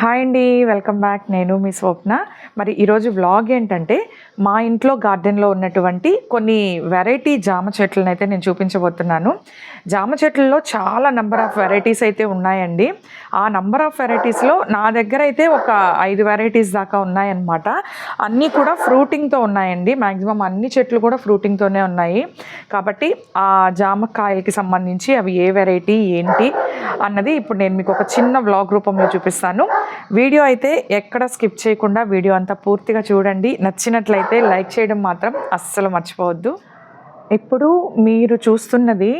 Hi అండి welcome back. నేను మీ స్వప్న. మరి ఈరోజు వ్లాగ్ ఏంటంటే మా ఇంట్లో గార్డెన్లో ఉన్నటువంటి కొన్ని వెరైటీ జామ చెట్లను అయితే నేను చూపించబోతున్నాను. జామ చెట్లలో చాలా నంబర్ ఆఫ్ వెరైటీస్ అయితే ఉన్నాయండి. ఆ నెంబర్ ఆఫ్ వెరైటీస్లో నా దగ్గర అయితే ఒక ఐదు వెరైటీస్ దాకా ఉన్నాయన్నమాట. అన్నీ కూడా ఫ్రూటింగ్తో ఉన్నాయండి. మ్యాక్సిమం అన్ని చెట్లు కూడా ఫ్రూటింగ్తోనే ఉన్నాయి. కాబట్టి ఆ జామకాయలకి సంబంధించి అవి ఏ వెరైటీ ఏంటి అన్నది ఇప్పుడు నేను మీకు ఒక చిన్న వ్లాగ్ రూపంలో చూపిస్తాను. వీడియో అయితే ఎక్కడ స్కిప్ చేయకుండా వీడియో అంతా పూర్తిగా చూడండి. నచ్చినట్లయితే లైక్ చేయడం మాత్రం అస్సలు మర్చిపోవద్దు. ఇప్పుడు మీరు చూస్తున్నది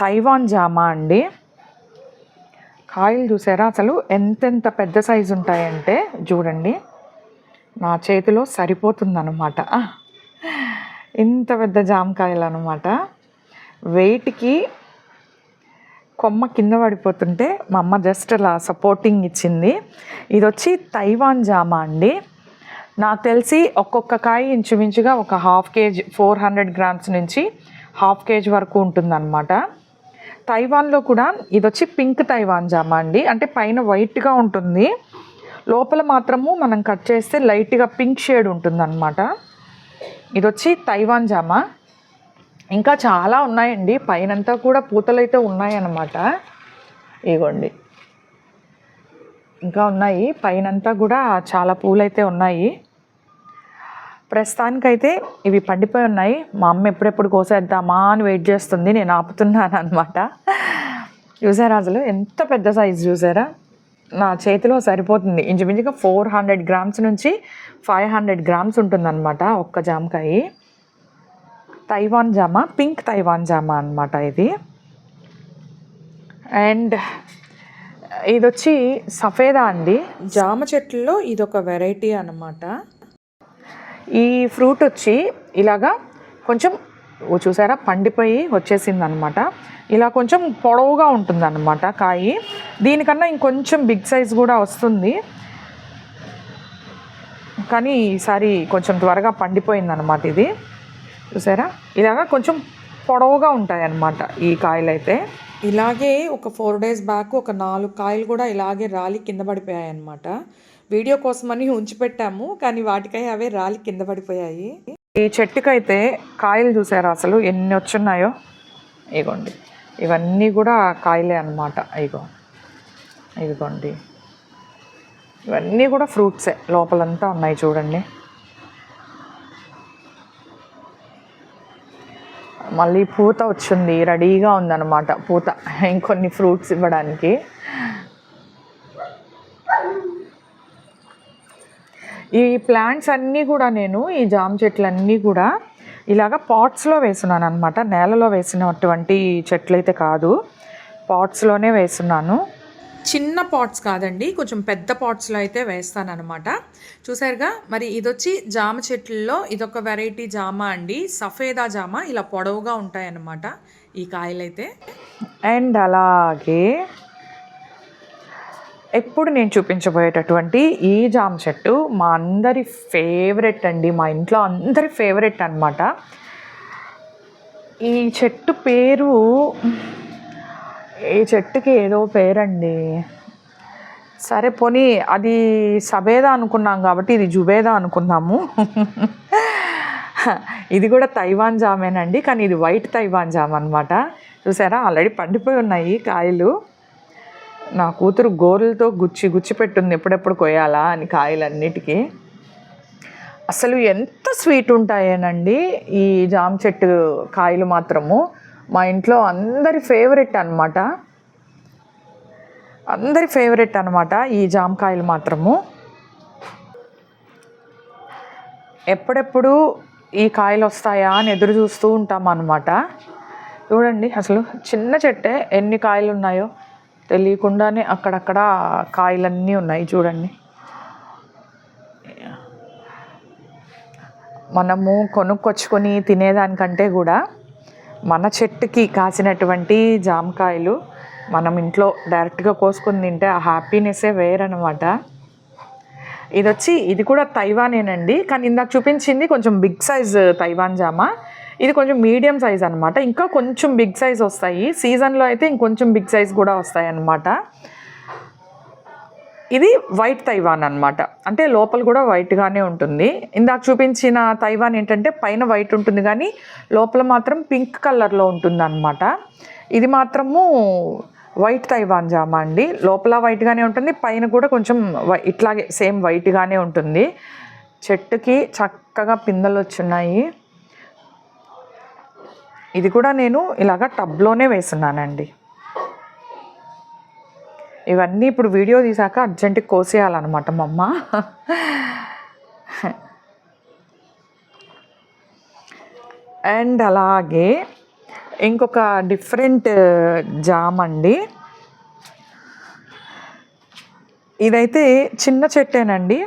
తైవాన్ జామా అండి. కాయలు చూసారా? అసలు ఎంతెంత పెద్ద సైజు ఉంటాయంటే చూడండి. నా చేతిలో సరిపోతుందన్నమాట. ఇంత పెద్ద జామకాయలు అనమాట వెయిట్కి కొమ్మ కింద పడిపోతుంటే మా అమ్మ జస్ట్ అలా సపోర్టింగ్ ఇచ్చింది. ఇది వచ్చి తైవాన్ జామా అండి. నాకు తెలిసి ఒక్కొక్క కాయ ఇంచుమించుగా ఒక half kg four hundred grams నుంచి హాఫ్ కేజీ వరకు ఉంటుందన్నమాట. తైవాన్లో కూడా ఇది వచ్చి పింక్ తైవాన్ జామా అండి. అంటే పైన వైట్గా ఉంటుంది. లోపల మాత్రము మనం కట్ చేస్తే లైట్గా పింక్ షేడ్ ఉంటుందన్నమాట. ఇది వచ్చి తైవాన్ జామా. ఇంకా చాలా ఉన్నాయండి. పైనంతా కూడా పూతలు అయితే ఉన్నాయన్నమాట. ఇగోండి. ఇంకా ఉన్నాయి. పైనంతా కూడా చాలా పూలైతే ఉన్నాయి. ప్రస్తుతానికైతే ఇవి పండిపోయి ఉన్నాయి. మా అమ్మ ఎప్పుడెప్పుడు కోసేద్దామా అని వెయిట్ చేస్తుంది. నేను ఆపుతున్నాను అనమాట చూసారా అసలు? ఎంత పెద్ద సైజు చూసారా? నా చేతిలో సరిపోతుంది. ఇంచుమించుగా ఫోర్ హండ్రెడ్ గ్రామ్స్ నుంచి ఫైవ్ హండ్రెడ్ గ్రామ్స్ ఉంటుందన్నమాట ఒక్క జామకాయ. తైవాన్ జామా పింక్ తైవాన్ జామా అనమాట ఇది. అండ్ ఇది వచ్చి సఫేదా అండి. జామ చెట్లలో ఇది ఒక వెరైటీ అనమాట ఈ ఫ్రూట్ వచ్చి ఇలాగా కొంచెం చూసారా పండిపోయి వచ్చేసింది అనమాట ఇలా కొంచెం పొడవుగా ఉంటుంది అనమాట కాయి. దీనికన్నా ఇంకొంచెం బిగ్ సైజ్ కూడా వస్తుంది. కానీ ఈసారి కొంచెం త్వరగా పండిపోయింది అనమాట ఇది. చూసారా? ఇలాగా కొంచెం పొడవుగా ఉంటాయి అన్నమాట ఈ కాయలు అయితే ఇలాగే ఒక ఫోర్ డేస్ బ్యాక్ ఒక నాలుగు కాయలు కూడా ఇలాగే రాలి కింద పడిపోయాయి అన్నమాట వీడియో కోసమని ఉంచిపెట్టాము కానీ వాటికై అవే రాలి కింద పడిపోయాయి. ఈ చెట్టుకైతే కాయలు చూసారా అసలు? ఎన్ని వచ్చున్నాయో? ఇగోండి. ఇవన్నీ కూడా కాయలే అన్నమాట. ఇగో. ఇదిగోండి. ఇవన్నీ కూడా ఫ్రూట్సే. లోపలంతా ఉన్నాయి చూడండి. మళ్ళీ పూత వచ్చింది రెడీగా ఉందన్నమాట పూత. ఇంకొన్ని ఫ్రూట్స్ ఇవ్వడానికి. ఈ ప్లాంట్స్ అన్నీ కూడా నేను ఈ జామ చెట్లన్నీ కూడా ఇలాగ పాట్స్లో వేస్తున్నాను అనమాట నేలలో వేసినటువంటి చెట్లు అయితే కాదు. పాట్స్లోనే వేస్తున్నాను చిన్న పాట్స్ కాదండి కొంచెం పెద్ద పాట్స్లో అయితే వేస్తాను అనమాట చూసారుగా మరి ఇది వచ్చి జామ చెట్లలో ఇదొక వెరైటీ జామ అండి సఫేదా జామ ఇలా పొడవుగా ఉంటాయన్నమాట ఈ కాయలైతే. అండ్ అలాగే ఎప్పుడు నేను చూపించబోయేటటువంటి ఈ జామ చెట్టు మా అందరి ఫేవరెట్ అండి మా ఇంట్లో అందరి ఫేవరెట్ అనమాట ఈ చెట్టు పేరు ఈ చెట్టుకి ఏదో పేరండి. సరే పోనీ అది సబేదా అనుకున్నాం కాబట్టి ఇది జుబేదా అనుకున్నాము ఇది కూడా తైవాన్ జామేనండి కానీ ఇది వైట్ తైవాన్ జామ్ అనమాట చూసారా? ఆల్రెడీ పండిపోయి ఉన్నాయి కాయలు. నా కూతురు గోరులతో గుచ్చి గుచ్చి పెట్టుంది ఎప్పుడెప్పుడు కొయ్యాలా అని కాయలన్నిటికీ. అసలు ఎంత స్వీట్ ఉంటాయేనండి ఈ జామ చెట్టు కాయలు మాత్రము. మా ఇంట్లో అందరి ఫేవరెట్ అనమాట అందరి ఫేవరెట్ అనమాట ఈ జామకాయలు మాత్రము. ఎప్పుడెప్పుడు ఈ కాయలు వస్తాయా అని ఎదురు చూస్తూ ఉంటాం అనమాట చూడండి అసలు చిన్న చెట్టే ఎన్ని కాయలు ఉన్నాయో తెలియకుండానే అక్కడక్కడ కాయలన్నీ ఉన్నాయి చూడండి. మనము కొనుక్కొచ్చుకొని తినేదానికంటే కూడా మన చెట్టుకి కాసినటువంటి జామకాయలు మనం ఇంట్లో డైరెక్ట్గా కోసుకొని తింటే ఆ హ్యాపీనెస్సే వేరనమాట ఇది వచ్చి ఇది కూడా తైవానేనండి కానీ ఇందాక చూపించింది కొంచెం బిగ్ సైజ్ uh, తైవాన్ జామ. ఇది కొంచెం మీడియం సైజ్ అనమాట ఇంకా కొంచెం బిగ్ సైజ్ వస్తాయి. సీజన్లో అయితే ఇంకొంచెం బిగ్ సైజ్ కూడా వస్తాయి అన్నమాట ఇది వైట్ తైవాన్ అన్నమాట. అంటే లోపల కూడా వైట్గానే ఉంటుంది. ఇందాక చూపించిన తైవాన్ ఏంటంటే పైన వైట్ ఉంటుంది కానీ లోపల మాత్రం పింక్ కలర్లో ఉంటుంది అనమాట ఇది మాత్రము వైట్ తైవాన్ జామా అండి. లోపల వైట్గానే ఉంటుంది పైన కూడా కొంచెం వై- ఇట్లాగే సేమ్ వైట్గానే ఉంటుంది. చెట్టుకి చక్కగా పిందెలు వచ్చున్నాయి ఇది కూడా నేను ఇలాగ టబ్లోనే వేస్తున్నానండి ఇవన్నీ ఇప్పుడు వీడియో తీసాక అర్జెంటుగా కోసేయాలన్నమాట మా అమ్మ. అండ్ అలాగే ఇంకొక డిఫరెంట్ జామ్ అండి. ఇదైతే చిన్న చెట్టేనండి.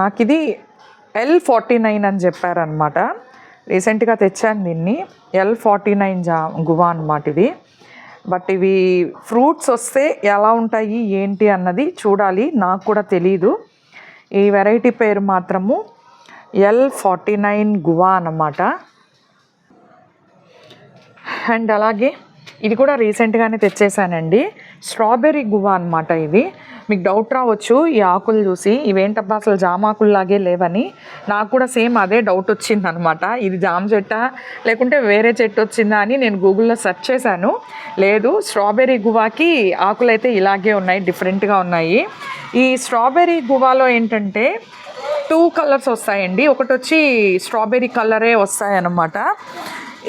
నాకు ఇది ఎల్ ఫార్టీ నైన్ అని చెప్పారనమాట రీసెంట్గా తెచ్చాను దీన్ని. ఎల్ ఫార్టీ నైన్ జా గువా అనమాట ఇది. బట్ ఇవి ఫ్రూట్స్ వస్తే ఎలా ఉంటాయి ఏంటి అన్నది చూడాలి. నాకు కూడా తెలీదు. ఈ వెరైటీ పేరు మాత్రము ఎల్ ఫార్టీ నైన్ గువా అన్నమాట. అండ్ అలాగే ఇది కూడా రీసెంట్గానే తెచ్చేసానండి. స్ట్రాబెర్రీ గువా అనమాట ఇది. మీకు డౌట్ రావచ్చు ఈ ఆకులు చూసి ఇవేంటబ్బా అసలు జామాకుల్లాగే లేవని. నాకు కూడా సేమ్ అదే డౌట్ వచ్చింది అనమాట ఇది జామ చెట్ట లేకుంటే వేరే చెట్టు వచ్చిందా అని నేను గూగుల్లో సెర్చ్ చేశాను. లేదు స్ట్రాబెర్రీ గువాకి ఆకులు అయితే ఇలాగే ఉన్నాయి డిఫరెంట్గా ఉన్నాయి. ఈ స్ట్రాబెర్రీ గువాలో ఏంటంటే టూ కలర్స్ వస్తాయండి. ఒకటి వచ్చి స్ట్రాబెర్రీ కలరే వస్తాయన్నమాట.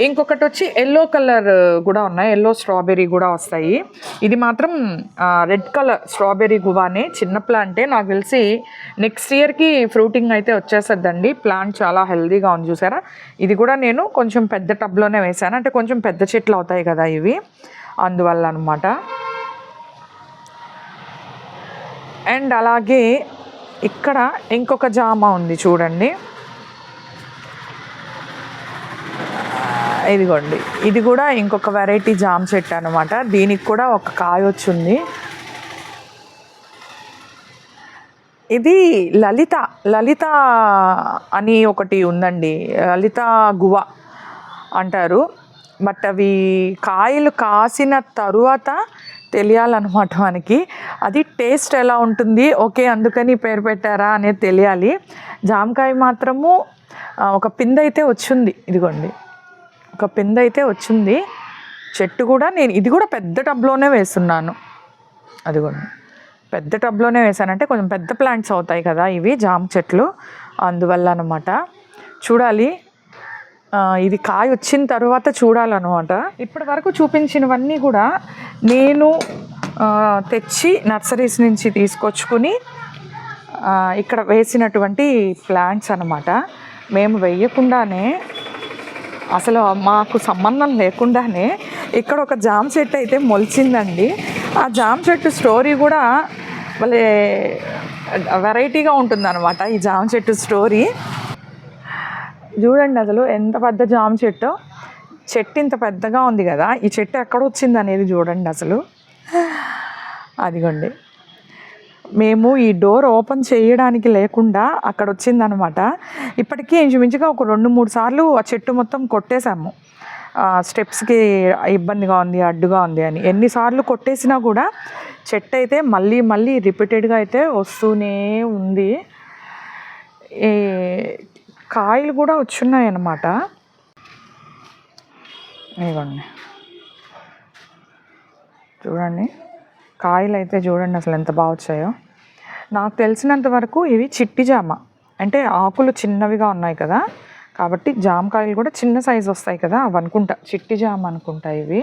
ఇంకొకటి వచ్చి ఎల్లో కలర్ కూడా ఉన్నాయి. ఎల్లో స్ట్రాబెర్రీ కూడా వస్తాయి. ఇది మాత్రం రెడ్ కలర్ స్ట్రాబెర్రీ గువానే. చిన్న ప్లాంటే. నాకు తెలిసి నెక్స్ట్ ఇయర్కి ఫ్రూటింగ్ అయితే వచ్చేస్తుందండి. ప్లాంట్ చాలా హెల్దీగా ఉంది చూసారా? ఇది కూడా నేను కొంచెం పెద్ద టబ్లోనే వేసాను అంటే కొంచెం పెద్ద చెట్లు అవుతాయి కదా ఇవి. అందువల్ల అనమాట అండ్ అలాగే ఇక్కడ ఇంకొక జామ ఉంది చూడండి. ఇదిగోండి. ఇది కూడా ఇంకొక వెరైటీ జామ చెట్టు అనమాట దీనికి కూడా ఒక కాయ వచ్చింది. ఇది లలిత లలిత అని ఒకటి ఉందండి. లలిత గువ అంటారు. బట్ అవి కాయలు కాసిన తరువాత తెలియాలన్నమాట మనకి. అది టేస్ట్ ఎలా ఉంటుంది? ఓకే అందుకని పేరు పెట్టారా అనేది తెలియాలి. జామకాయ మాత్రము ఒక పింద అయితే వచ్చింది. ఇదిగోండి. ఒక పింద అయితే వచ్చింది. చెట్టు కూడా నేను ఇది కూడా పెద్ద టబ్లోనే వేస్తున్నాను. అదిగోండి. పెద్ద టబ్లోనే వేసానంటే కొంచెం పెద్ద ప్లాంట్స్ అవుతాయి కదా ఇవి జామ చెట్లు. అందువల్ల అనమాట చూడాలి ఇది కాయ వచ్చిన తర్వాత చూడాలన్నమాట ఇప్పటి వరకు చూపించినవన్నీ కూడా నేను తెచ్చి నర్సరీస్ నుంచి తీసుకొచ్చుకుని ఇక్కడ వేసినటువంటి ప్లాంట్స్ అనమాట. మేము వేయకుండానే అసలు మాకు సంబంధం లేకుండానే ఇక్కడ ఒక జామ్ చెట్టు అయితే మొలిచిందండి. ఆ జామ చెట్టు స్టోరీ కూడా భలే వెరైటీగా ఉంటుందన్నమాట ఈ జామ చెట్టు స్టోరీ. చూడండి అసలు ఎంత పెద్ద జామ చెట్టు చెట్టు ఇంత పెద్దగా ఉంది కదా ఈ చెట్టు ఎక్కడ వచ్చింది అనేది చూడండి అసలు. అదిగోండి. మేము ఈ డోర్ ఓపెన్ చేయడానికి లేకుండా అక్కడ వచ్చిందనమాట ఇప్పటికీ ఇంచుమించుగా ఒక రెండు మూడు సార్లు ఆ చెట్టు మొత్తం కొట్టేశాము. స్టెప్స్కి ఇబ్బందిగా ఉంది అడ్డుగా ఉంది అని. ఎన్నిసార్లు కొట్టేసినా కూడా చెట్టు అయితే మళ్ళీ మళ్ళీ రిపీటెడ్గా అయితే వస్తూనే ఉంది. ఈ కాయలు కూడా వచ్చున్నాయి అన్నమాట ఇదిగోండి. చూడండి. కాయలు అయితే చూడండి అసలు ఎంత బాగా వచ్చాయో. నాకు తెలిసినంత వరకు ఇవి చిట్టి జామ. అంటే ఆకులు చిన్నవిగా ఉన్నాయి కదా. కాబట్టి జామకాయలు కూడా చిన్న సైజు వస్తాయి కదా. అవి అనుకుంటా. చిట్టి జామ అనుకుంటా ఇవి.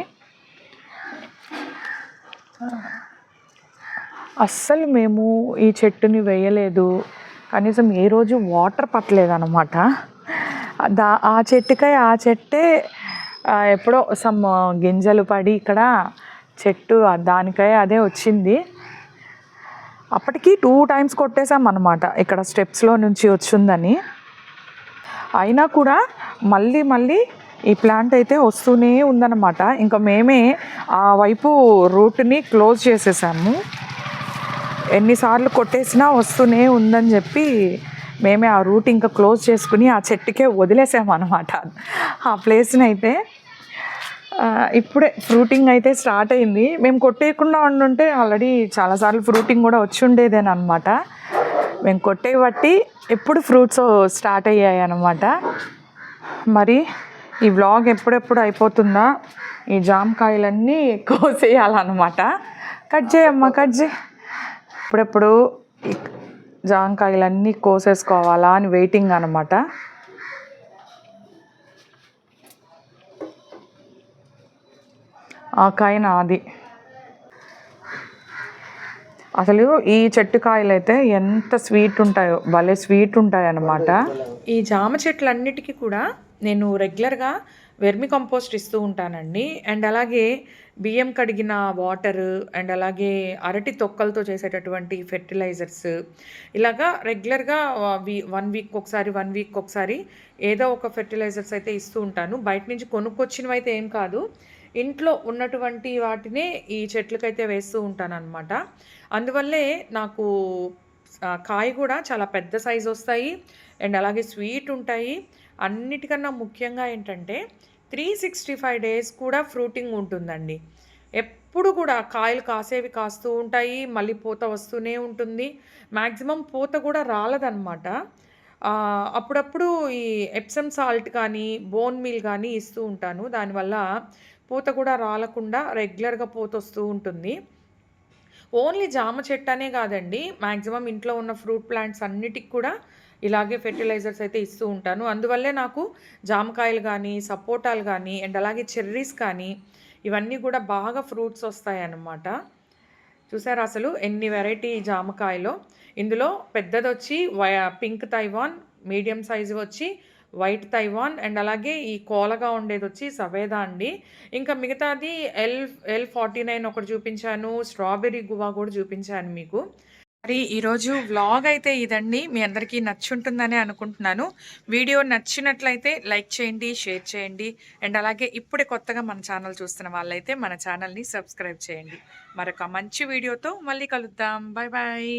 అస్సలు మేము ఈ చెట్టుని వేయలేదు. కనీసం ఏ రోజు వాటర్ పట్టలేదు అనమాట దా ఆ చెట్టుకై ఆ చెట్టే ఎప్పుడో సమ్ గింజలు పడి ఇక్కడ చెట్టు దానికై అదే వచ్చింది. అప్పటికి టూ టైమ్స్ కొట్టేసాం అనమాట ఇక్కడ స్టెప్స్లో నుంచి వచ్చిందని. అయినా కూడా మళ్ళీ మళ్ళీ ఈ ప్లాంట్ అయితే వస్తూనే ఉందన్నమాట. ఇంకా మేమే ఆ వైపు రూట్ని క్లోజ్ చేసేసాము. ఎన్నిసార్లు కొట్టేసినా వస్తూనే ఉందని చెప్పి మేమే ఆ రూట్ ఇంకా క్లోజ్ చేసుకుని ఆ చెట్టుకే వదిలేసాము అనమాట ఆ ప్లేస్ని అయితే ఇప్పుడే ఫ్రూటింగ్ అయితే స్టార్ట్ అయింది. మేము కొట్టేయకుండా ఉండుంటే ఆల్రెడీ చాలాసార్లు ఫ్రూటింగ్ కూడా వచ్చి ఉండేదేని అనమాట మేము కొట్టే బట్టి ఎప్పుడు ఫ్రూట్స్ స్టార్ట్ అయ్యాయి అనమాట మరి ఈ వ్లాగ్ ఎప్పుడెప్పుడు అయిపోతుందా ఈ జామకాయలన్నీ కోసేయాలన్నమాట. కట్ చేయమ్మా కట్ చేయి. ఎప్పుడెప్పుడు జామకాయలన్నీ కోసేసుకోవాలా అని వెయిటింగ్ అనమాట కాయ నాది. అసలు ఈ చెట్టు కాయలు అయితే ఎంత స్వీట్ ఉంటాయో భలే స్వీట్ ఉంటాయి అన్నమాట ఈ జామ చెట్లన్నిటికీ కూడా నేను రెగ్యులర్గా వెర్మి కంపోస్ట్ ఇస్తూ ఉంటానండి. అండ్ అలాగే బియ్యం కడిగిన వాటర్ అండ్ అలాగే అరటి తొక్కలతో చేసేటటువంటి ఫెర్టిలైజర్స్. ఇలాగా రెగ్యులర్గా వీ వన్ వీక్ ఒకసారి వన్ వీక్ ఒకసారి ఏదో ఒక ఫెర్టిలైజర్స్ అయితే ఇస్తూ ఉంటాను. బయట నుంచి కొనుక్కొచ్చినవి అయితే ఏం కాదు. ఇంట్లో ఉన్నటువంటి వాటినే ఈ చెట్లకైతే వేస్తూ ఉంటాను అందువల్లే నాకు కాయ కూడా చాలా పెద్ద సైజు వస్తాయి. అండ్ అలాగే స్వీట్ ఉంటాయి. అన్నిటికన్నా ముఖ్యంగా ఏంటంటే త్రీ సిక్స్టీ ఫైవ్ డేస్ కూడా ఫ్రూటింగ్ ఉంటుందండి. ఎప్పుడు కూడా కాయలు కాసేవి కాస్తూ ఉంటాయి. మళ్ళీ పూత వస్తూనే ఉంటుంది. మ్యాక్సిమం పూత కూడా రాలదన్నమాట. అప్పుడప్పుడు ఈ ఎప్సమ్ సాల్ట్ కానీ బోన్ మీల్ కానీ ఇస్తూ ఉంటాను. దానివల్ల పూత కూడా రాలకుండా రెగ్యులర్గా పూత వస్తూ ఉంటుంది. ఓన్లీ జామ చెట్టు అనే కాదండి మ్యాక్సిమం ఇంట్లో ఉన్న ఫ్రూట్ ప్లాంట్స్ అన్నిటికి కూడా ఇలాగే ఫెర్టిలైజర్స్ అయితే ఇస్తూ ఉంటాను. అందువల్లే నాకు జామకాయలు కానీ సపోటాలు కానీ అండ్ అలాగే చెర్రీస్ కానీ ఇవన్నీ కూడా బాగా ఫ్రూట్స్ వస్తాయన్నమాట. చూసారు అసలు ఎన్ని వెరైటీ జామకాయలు? ఇందులో పెద్దది వచ్చి వై- పింక్ తైవాన్ మీడియం సైజు వచ్చి వైట్ తైవాన్ అండ్ అలాగే ఈ కోలగా ఉండేది వచ్చి సవేదా అండి. ఇంకా మిగతాది ఎల్ ఎల్ ఫార్టీ నైన్ ఒకటి చూపించాను స్ట్రాబెర్రీ గువా కూడా చూపించాను మీకు. మరి ఈరోజు వ్లాగ్ అయితే ఇదండి. మీ అందరికీ నచ్చుంటుందని అనుకుంటున్నాను. వీడియో నచ్చినట్లయితే లైక్ చేయండి షేర్ చేయండి. అండ్ అలాగే ఇప్పుడే కొత్తగా మన ఛానల్ చూస్తున్న వాళ్ళైతే మన ఛానల్ని సబ్స్క్రైబ్ చేయండి. మరొక మంచి వీడియోతో మళ్ళీ కలుద్దాం. Bye bye